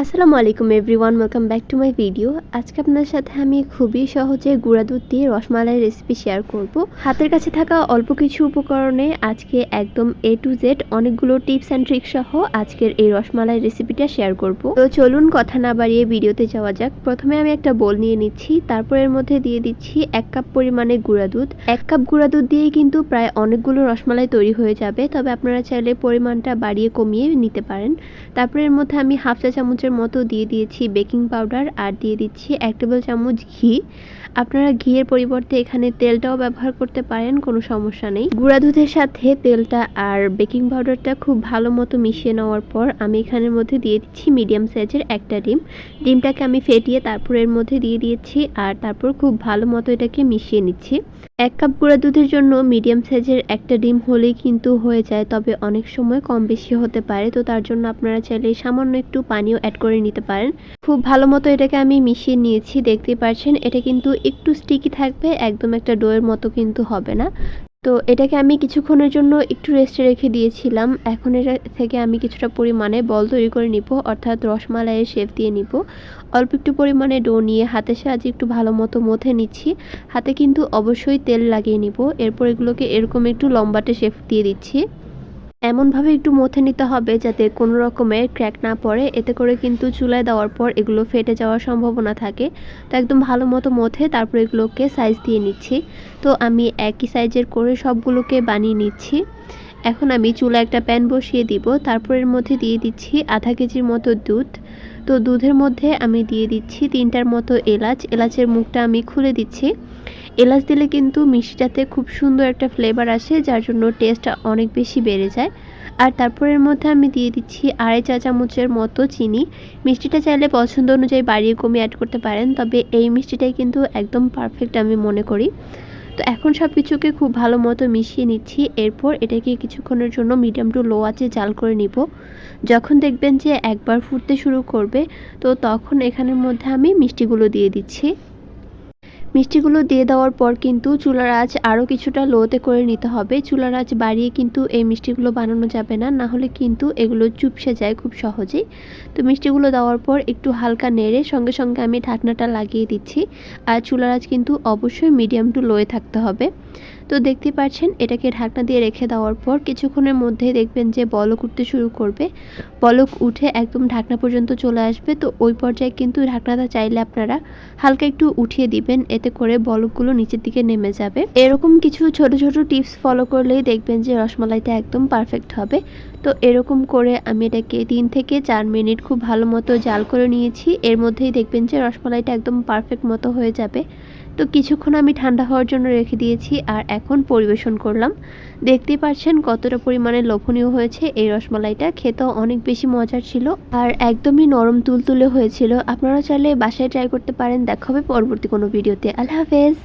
আসসালামু আলাইকুম everyone welcome back to my video আজকে আপনার সাথে আমি খুবই সহজে গুঁড়া দুধ দিয়ে রসমালাই রেসিপি শেয়ার করব। হাতের কাছে থাকা অল্প কিছু উপকরণে আজকে একদম এ টু জেড অনেকগুলো টিপস অ্যান্ড ট্রিক সহ আজকের এই রসমালাই রেসিপিটা শেয়ার করব। তো চলুন কথা না বাড়িয়ে ভিডিওতে যাওয়া যাক। প্রথমে আমি একটা বোল নিয়ে নিচ্ছি, তারপর এর মধ্যে দিয়ে দিচ্ছি এক কাপ পরিমাণে গুঁড়া দুধ। এক কাপ গুঁড়া দুধ দিয়েই কিন্তু প্রায় অনেকগুলো রসমালাই তৈরি হয়ে যাবে, তবে আপনারা চাইলে পরিমাণটা বাড়িয়ে কমিয়ে নিতে পারেন। তারপরে এর মধ্যে আমি হাফ চা চামচের মতো দিয়ে দিয়েছি বেকিং পাউডার আর দিয়ে দিচ্ছি এক টেবিল চামচ ঘি। আপনারা ঘিয়ের পরিবর্তে এখানে তেলটাও ব্যবহার করতে পারেন, কোনো সমস্যা নেই। গুঁড়া দুধের সাথে তেলটা আর বেকিং পাউডারটা খুব ভালো মতো মিশিয়ে নেওয়ার পর আমি এখানের মধ্যে দিয়ে দিচ্ছি মিডিয়াম সাইজের একটা ডিম। ডিমটাকে আমি ফেটিয়ে তারপর এর মধ্যে দিয়ে দিয়েছি আর তারপর খুব ভালো মতো এটাকে মিশিয়ে নিচ্ছি। এক কাপ গুঁড়া দুধের জন্য মিডিয়াম সাইজের একটা ডিম হলেই কিন্তু হয়ে যায়, তবে অনেক সময় কম বেশি হতে পারে। তো তার জন্য আপনারা চাইলে সামান্য একটু পানিও অ্যাড করে নিতে পারেন। খুব ভালো মতো এটাকে আমি মিশিয়ে নিয়েছি দেখতে পাচ্ছেন। এটা কিন্তু একটু স্টিকি থাকবে, একদম একটা ডোয়ের মতো কিন্তু হবে না। তো এটাকে আমি কিছুক্ষণের জন্য একটু রেস্টে রেখে দিয়েছিলাম। এখন এটা থেকে আমি কিছুটা পরিমাণে বল তৈরি করে নিব, অর্থাৎ রসমালাইয়ের শেপ দিয়ে নিব। অল্প একটু পরিমাণে ডো নিয়ে হাতে সাহায্যে একটু ভালো মতো মথে নিচ্ছি। হাতে কিন্তু অবশ্যই তেল লাগিয়ে নিব। এরপর এগুলোকে এরকম একটু লম্বাটে শেপ দিয়ে দিচ্ছি। এমনভাবে একটু মথে নিতে হবে যাতে কোনো রকমের ক্র্যাক না পড়ে। এতে করে কিন্তু চুলায় দেওয়ার পর এগুলো ফেটে যাওয়ার সম্ভাবনা থাকে। তো একদম ভালো মতো মথে তারপর এগুলোকে সাইজ দিয়ে নিচ্ছি। তো আমি একই সাইজের করে সবগুলোকে বানিয়ে নিচ্ছি। এখন আমি চুলা একটা প্যান বসিয়ে দিব। তারপর এর মধ্যে দিয়ে দিচ্ছি আধা কেজির মতো দুধ। তো দুধের মধ্যে আমি দিয়ে দিচ্ছি তিনটার মতো এলাচ। এলাচের মুখটা আমি খুলে দিচ্ছি। এলাচ দিলে কিন্তু মিষ্টিটাতে খুব সুন্দর একটা ফ্লেভার আসে, যার জন্য টেস্টটা অনেক বেশি বেড়ে যায়। আর তারপরের মধ্যে আমি দিয়ে দিচ্ছি আড়াই চা চামচের মতো চিনি। মিষ্টিটা চাইলে পছন্দ অনুযায়ী বাড়িয়ে কমিয়ে অ্যাড করতে পারেন, তবে এই মিষ্টিটাই কিন্তু একদম পারফেক্ট আমি মনে করি। তো এখন সব কিছুকে খুব ভালো মতো মিশিয়ে নিচ্ছি। এরপর এটাকে কিছুক্ষণের জন্য মিডিয়াম টু লো আছে জাল করে নিব। যখন দেখবেন যে একবার ফুটতে শুরু করবে, তো তখন এখানের মধ্যে আমি মিষ্টিগুলো দিয়ে দিচ্ছি। মিষ্টিগুলো দিয়ে দেওয়ার পর কিন্তু চুলার আঁচ আরও কিছুটা লোতে করে নিতে হবে। চুলার আঁচ বাড়িয়ে কিন্তু এই মিষ্টিগুলো বানানো যাবে না না হলে কিন্তু এগুলো চুপসে যায় খুব সহজেই। তো মিষ্টিগুলো দেওয়ার পর একটু হালকা নেড়ে সঙ্গে সঙ্গে আমি ঢাকনাটা লাগিয়ে দিচ্ছি। আর চুলার আঁচ কিন্তু অবশ্যই মিডিয়াম টু লোয়ে থাকতে হবে। তো দেখতে পাচ্ছেন এটাকে ঢাকনা দিয়ে রেখে দেওয়ার পর কিছুক্ষণের মধ্যেই দেখবেন যে বলক উঠতে শুরু করবে। বলক উঠে একদম ঢাকনা পর্যন্ত চলে আসবে। তো ওই পর্যায়ে কিন্তু ঢাকনাটা চাইলে আপনারা হালকা একটু উঠিয়ে দিবেন, এতে করে বলকগুলো নিচের দিকে নেমে যাবে। এরকম কিছু ছোট ছোট টিপস ফলো করলেই দেখবেন যে রসমালাইটা একদম পারফেক্ট হবে। তো এরকম করে আমি এটাকে তিন থেকে চার মিনিট খুব ভালো মতো জাল করে নিয়েছি। এর মধ্যেই দেখবেন যে রসমালাইটা একদম পারফেক্ট মতো হয়ে যাবে। তো কিছুক্ষণ আমি ঠান্ডা হওয়ার জন্য রেখে দিয়েছি। আর এখন পরিবেশন করলাম। দেখতে পাচ্ছেন কতটা পরিমাণে লোভনীয় হয়েছে এই রসমালাইটা। খেতেও অনেক বেশি মজার ছিল আর একদমই নরম তুলতুলে হয়েছিল। আপনারা চাইলে বাসায় ট্রাই করতে পারেন। দেখা হবে পরবর্তী কোনো ভিডিওতে আল্লাহ হাফেজ।